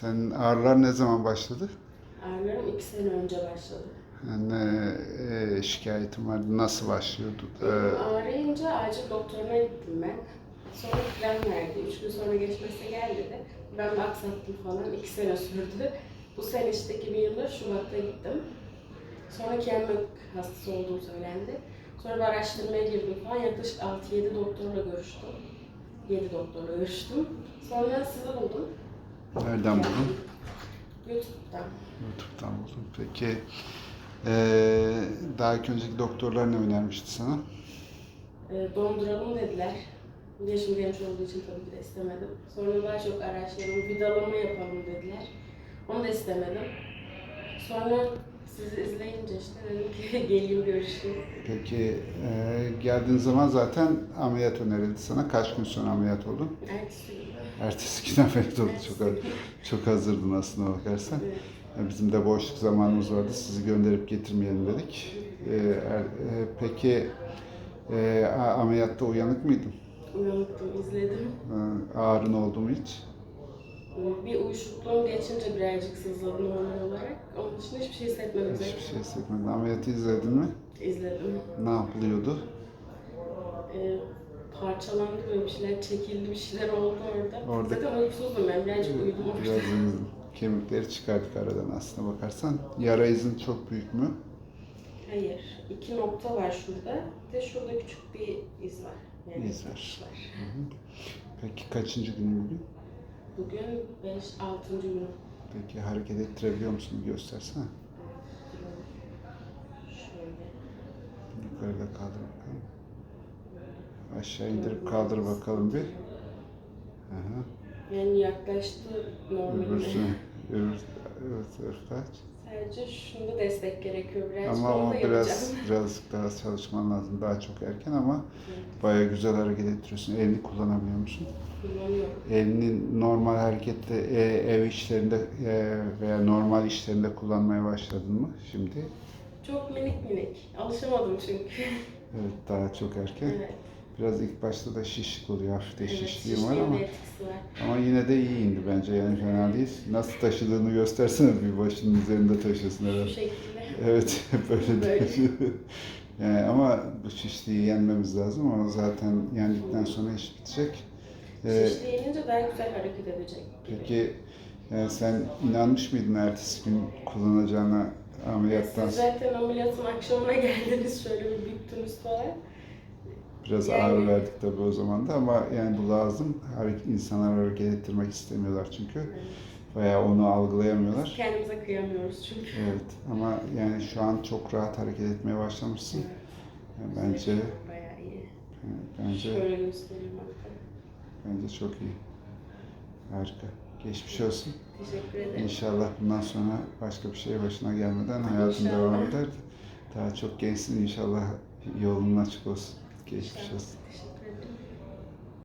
Senin ağrılar ne zaman başladı? Ağrılarım iki sene önce başladı. Ne e, şikayetin vardı? Nasıl başlıyordu? E, Ağrıyınca acil doktoruna gittim ben. Sonra krem verdi. Üç gün sonra geçmezse gel dedi. Ben de aksattım falan. iki sene sürdü. Bu sene işte 2000 yılında Şubat'ta gittim. Sonra kendi hastası olduğum söylendi. Sonra bir araştırmaya girdim falan. Yaklaşık 6-7 doktorla görüştüm. 7 doktorla görüştüm. Sonra sizi buldum. Nereden buldun? YouTube'dan. YouTube'dan buldum. Peki e, daha önceki doktorlar ne önermişti sana? E, donduralım dediler. Yaşım genç olduğu için tabii ki de istemedim. Sonra daha çok araştırdım. Vidalama yapalım dediler. Onu da istemedim. Sonra sizi izleyince işte dedim ki geleyim görüşeyim. Peki e, geldiğin zaman zaten ameliyat önerildi sana. Kaç gün sonra ameliyat oldun? Ertesi gün. Ertesi gün ameliyat oldun. Çok, çok hazırdın aslında bakarsan. Bizim de boşluk zamanımız vardı. Sizi gönderip getirmeyelim dedik. E, er- e, peki e, ameliyatta uyanık mıydın? Uyanıktım, izledim. E, ağrın oldu mu hiç? Bir uyuşukluğum geçince birazcık sızladı normal olarak. Onun dışında hiçbir şey hissetmedim. Hiçbir şey hissetmedin. Ameliyatı izledin mi? İzledim. Ne yapılıyordu? Parçalandı böyle bir şeyler, çekildi bir şeyler oldu orada. Orada- Zaten uykusuzdum ben, birazcık uyudum orada. Biraz kemikleri çıkardık aradan aslına bakarsan. Yara izin çok büyük mü? Hayır. iki nokta var şurada. Bir de şurada küçük bir iz var. Yani İz var. Peki kaçıncı gün bugün? Bugün 5-6. günü. Peki hareket ettirebiliyor musun? Göstersene. Şöyle. Yukarıda kaldır bakalım. Aşağı indirip kaldır bakalım bir. Aha. Yani yaklaştı normalde. Öbürsünü, öbür, öbür tarafta aç. Sadece şunda destek gerekiyor birazcık. Ama o biraz yapacağım. birazcık daha çalışman lazım. Daha çok erken ama bayağı güzel hareket ettiriyorsun. Elini kullanabiliyor musun? Kullanıyorum. Elini normal harekette e, ev işlerinde e, veya normal işlerinde kullanmaya başladın mı şimdi? Çok minik minik. Alışamadım çünkü. Evet daha çok erken. evet. Biraz ilk başta da şişlik oluyor. Hafif de Evet, şişliğim var ama var. ama yine de iyi indi bence yani fena değil. Nasıl taşıdığını göstersene bir başının üzerinde taşıyorsun Şu herhalde. şekilde. Evet böyle Böyle. Yani ama bu şişliği yenmemiz lazım ama zaten yendikten sonra iş bitecek. Ee, Şişliği yenince daha güzel hareket edecek. gibi. peki yani sen inanmış mıydın ertesi gün kullanacağına ameliyattan Siz zaten ameliyatın akşamına geldiniz şöyle bir büktünüz falan. Biraz Yani- ağır verdik tabii o zaman da ama yani bu lazım. Hareket, insanlar hareket ettirmek istemiyorlar çünkü. Veya onu algılayamıyorlar. Kendimize kıyamıyoruz çünkü. Evet ama yani şu an çok rahat hareket etmeye başlamışsın. Yani bence Bayağı iyi. bence Şöyle göstereyim bence çok iyi. Harika. Geçmiş olsun. Teşekkür ederim. İnşallah bundan sonra başka bir şey başına gelmeden hayatın İnşallah. devam eder. Daha çok gençsin inşallah yolun açık olsun. Geçmiş olsun.